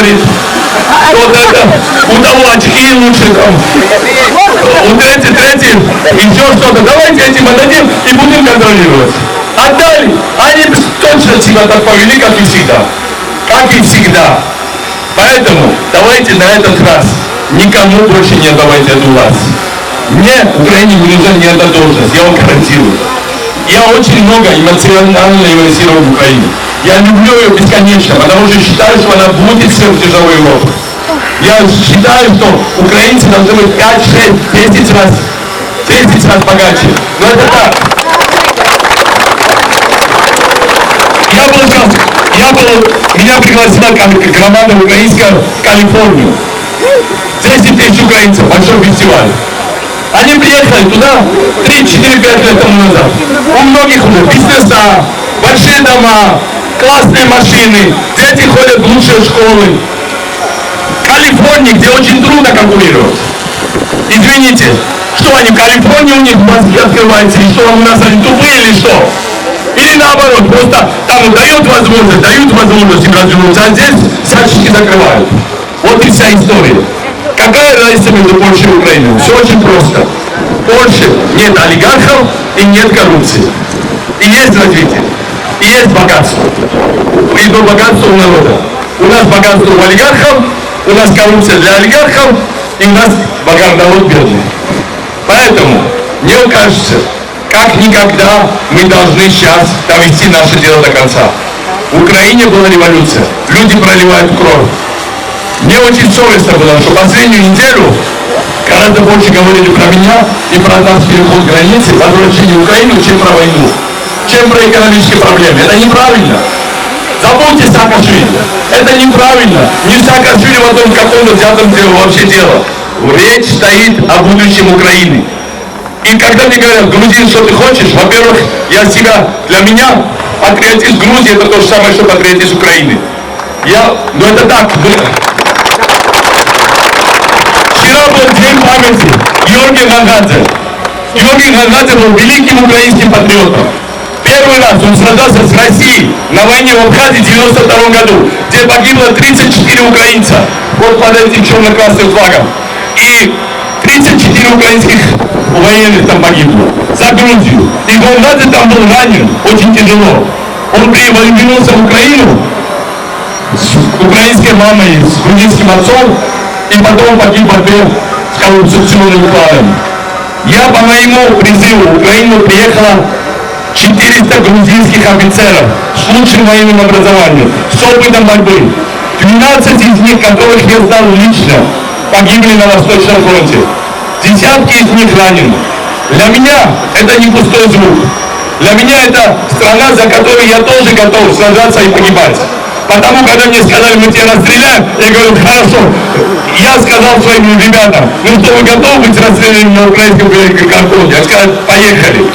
говорит, вот это, у того очки лучше там, у третий, третий, еще что-то. Давайте этим отдадим и будем контролировать. Отдали, они точно себя так повели, как и всегда. Как и всегда. Поэтому давайте на этот раз никому больше не отдавайте эту власть. Мне Украине не нужна ни одна должность, я вам гарантирую. Я очень много эмоционально инвестировал в Украину. Я люблю ее бесконечно, потому что считаю, что она будет сверхдержавой Европы. Я считаю, что украинцы должны быть 5, 6, 10 раз, 10 раз богаче. Но это так. Я был я был, меня пригласила ком- команда украинская в Калифорнию. 10 тысяч украинцев, большой фестиваль. Они приехали туда 3-4-5 лет тому назад. У многих уже бизнеса, большие дома, классные машины, дети ходят в лучшие школы. Калифорнии, где очень трудно конкурировать. Извините, что они в Калифорнии у них мозги открываются, и что у нас они тупые или что? Или наоборот, просто там дают возможность, дают возможность им развернуться, а здесь сачки закрывают. Вот и вся история. Какая разница между Польшей и Украиной? Все очень просто. В Польше нет олигархов и нет коррупции. И есть развитие. И есть богатство. И до богатства у народа. У нас богатство у олигархов, у нас коррупция для олигархов, и у нас богат народ бедный. Поэтому, мне кажется, как никогда мы должны сейчас довести наше дело до конца. В Украине была революция, люди проливают кровь. Мне очень совестно было, что последнюю неделю гораздо больше говорили про меня и про наш переход границы, возвращение в Украину, чем про войну, чем про экономические проблемы. Это неправильно. Забудьте Саакашвили. Это неправильно. Не Саакашвили в одном каком-то взятом деле вообще дело. Речь стоит о будущем Украины. И когда мне говорят, грузин, что ты хочешь, во-первых, я всегда, для меня патриотизм Грузии это то же самое, что патриотизм Украины. Я, ну это так, день памяти Георгия Гангадзе. Георгий Гангадзе был великим украинским патриотом. Первый раз он сражался с Россией на войне в Абхазии в 92 году, где погибло 34 украинца. Вот под этим черно-красным флагом. И 34 украинских военных там погибло. За Грузию. И Гангадзе там был ранен очень тяжело. Он вернулся в Украину украинской мамой, с грузинским отцом, и потом погиб в борьбе с коррупционным кланом. Я по моему призыву в Украину приехало 400 грузинских офицеров с лучшим военным образованием, с опытом борьбы. 12 из них, которых я знал лично, погибли на Восточном фронте. Десятки из них ранены. Для меня это не пустой звук. Для меня это страна, за которую я тоже готов сражаться и погибать. Потому, когда мне сказали, мы тебя расстреляем, я говорю, хорошо. Я сказал своим ребятам, ну что, вы готовы быть расстрелянными на украинском картоне? Я сказал, поехали.